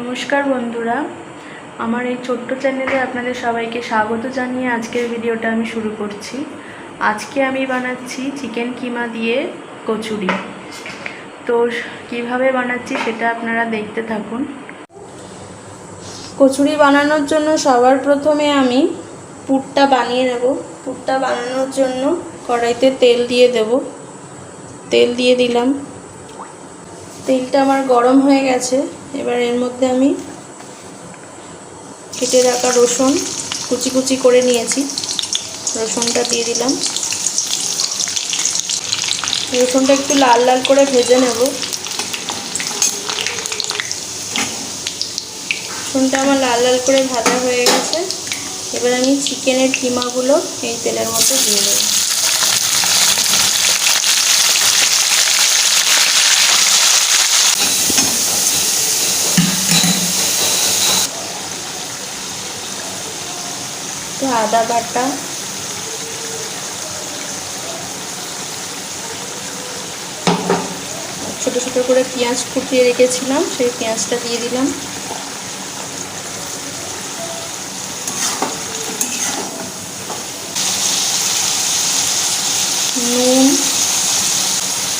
নমস্কার বন্ধুরা। আমার এই ছোট্ট চ্যানেলে আপনাদের সবাইকে স্বাগত জানিয়ে আজকের ভিডিওটা আমি শুরু করছি। আজকে আমি বানাচ্ছি চিকেন কিমা দিয়ে কচুরি। তো কীভাবে বানাচ্ছি সেটা আপনারা দেখতে থাকুন। কচুরি বানানোর জন্য সবার প্রথমে আমি পুরটা বানিয়ে নেব। পুরটা বানানোর জন্য কড়াইতে তেল দিয়ে দেব। তেল দিয়ে দিলাম। তেলটা আমার গরম হয়ে গেছে। এবার এর মধ্যে আমি কেটে রাখা রসুন কুচি কুচি করে নিয়েছি। রসুনটা দিয়ে দিলাম। রসুনটা একটু লাল লাল করে ভেজে নেব। রসুনটা আমার লাল লাল করে ভাজা হয়ে গেছে। এবার আমি চিকেনের কিমাগুলো এই তেলের মধ্যে দিয়ে দেবো। আদা বাটা। ছোট ছোট করে পেঁয়াজ কুটিয়ে রেখেছিলাম, সেই পেঁয়াজটা দিয়ে দিলাম। নুন,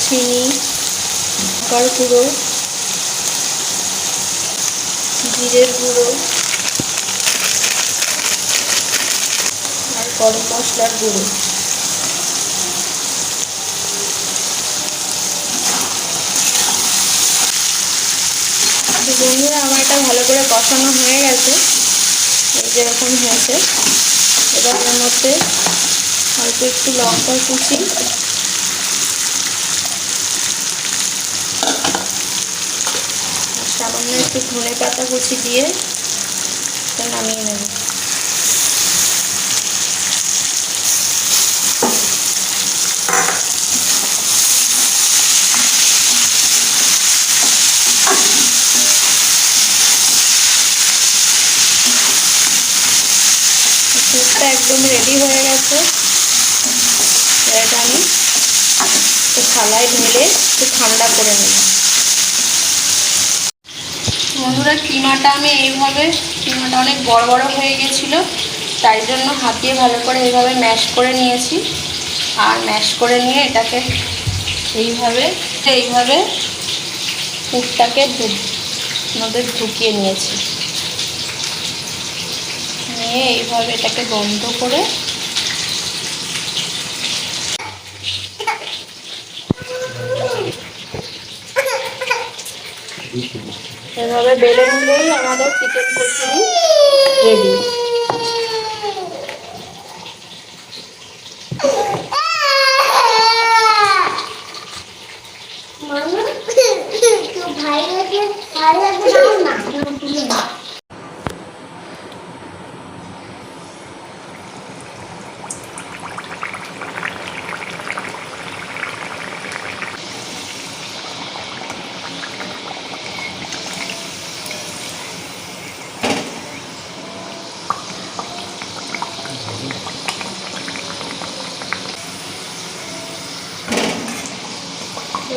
চিনি লঙ্কার গুঁড়ো, জিরের গুঁড়ো। গরম মশলার গুঁড়ো। বন্ধুরা, আমার এটা ভালো করে কষানো হয়ে গেছে। যেরকম হয়েছে। এবার এর মধ্যে অল্প একটু লঙ্কা কুচি। সামান্য একটু ধনে পাতা কুচি দিয়ে নামিয়ে নেব। স্যুপটা একদম রেডি হয়ে গেছে। এটা আমি একটু থালায় ঢেলে একটু ঠান্ডা করে নেব। বন্ধুরা, কিমাটা আমি এইভাবে, কিমাটা অনেক বড় বড় হয়ে গেছিল, তাই জন্য হাতিয়ে ভালো করে এইভাবে ম্যাশ করে নিয়েছি। আর ম্যাশ করে নিয়ে এটাকে এইভাবে এইভাবে পুরটাকে মধ্যে ঢুকিয়ে নিয়েছি। নিয়ে এইভাবে এটাকে বন্ধ করে এভাবে বেলে নিলেই আমাদের চিকেন কচুরি রেডি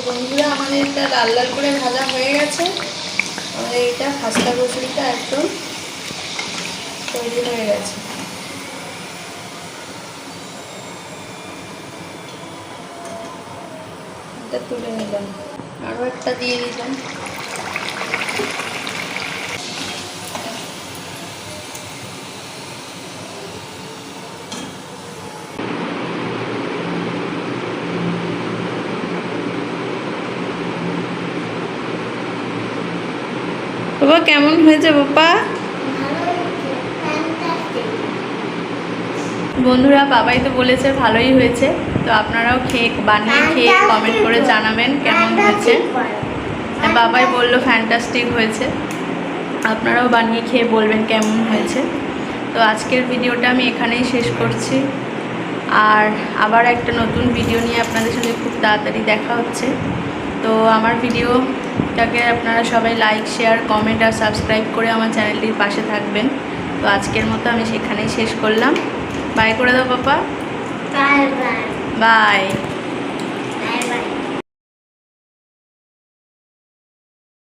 বন্ধুরা, আমাদের এটা লাল লাল করে ভাজা হয়ে গেছে। আমাদের এটা খাস্তা কচুরিটা একদম তৈরি হয়ে গেছে। এটা তুলে নিলাম। আরও একটা দিয়ে দিলাম। বাবা কেমন হয়েছে বাবা? বন্ধুরা বাবাই তো বলেছে ভালোই হয়েছে। তো আপনারাও খেয়ে বানিয়ে খেয়ে কমেন্ট করে জানাবেন কেমন হয়েছে। হ্যাঁ, বাবাই বলল ফ্যান্টাস্টিক হয়েছে। আপনারাও বানিয়ে খেয়ে বলবেন কেমন হয়েছে। তো আজকের ভিডিওটা আমি এখানেই শেষ করছি। আর আবার একটা নতুন ভিডিও নিয়ে আপনাদের সাথে খুব তাড়াতাড়ি দেখা হচ্ছে। তো আমার ভিডিওটাকে আপনারা সবাই লাইক শেয়ার কমেন্ট আর সাবস্ক্রাইব করে আমার চ্যানেলটির পাশে থাকবেন। তো আজকের মতো আমি সেখানেই শেষ করলাম। বাই করে দাও পাপা। Bye bye bye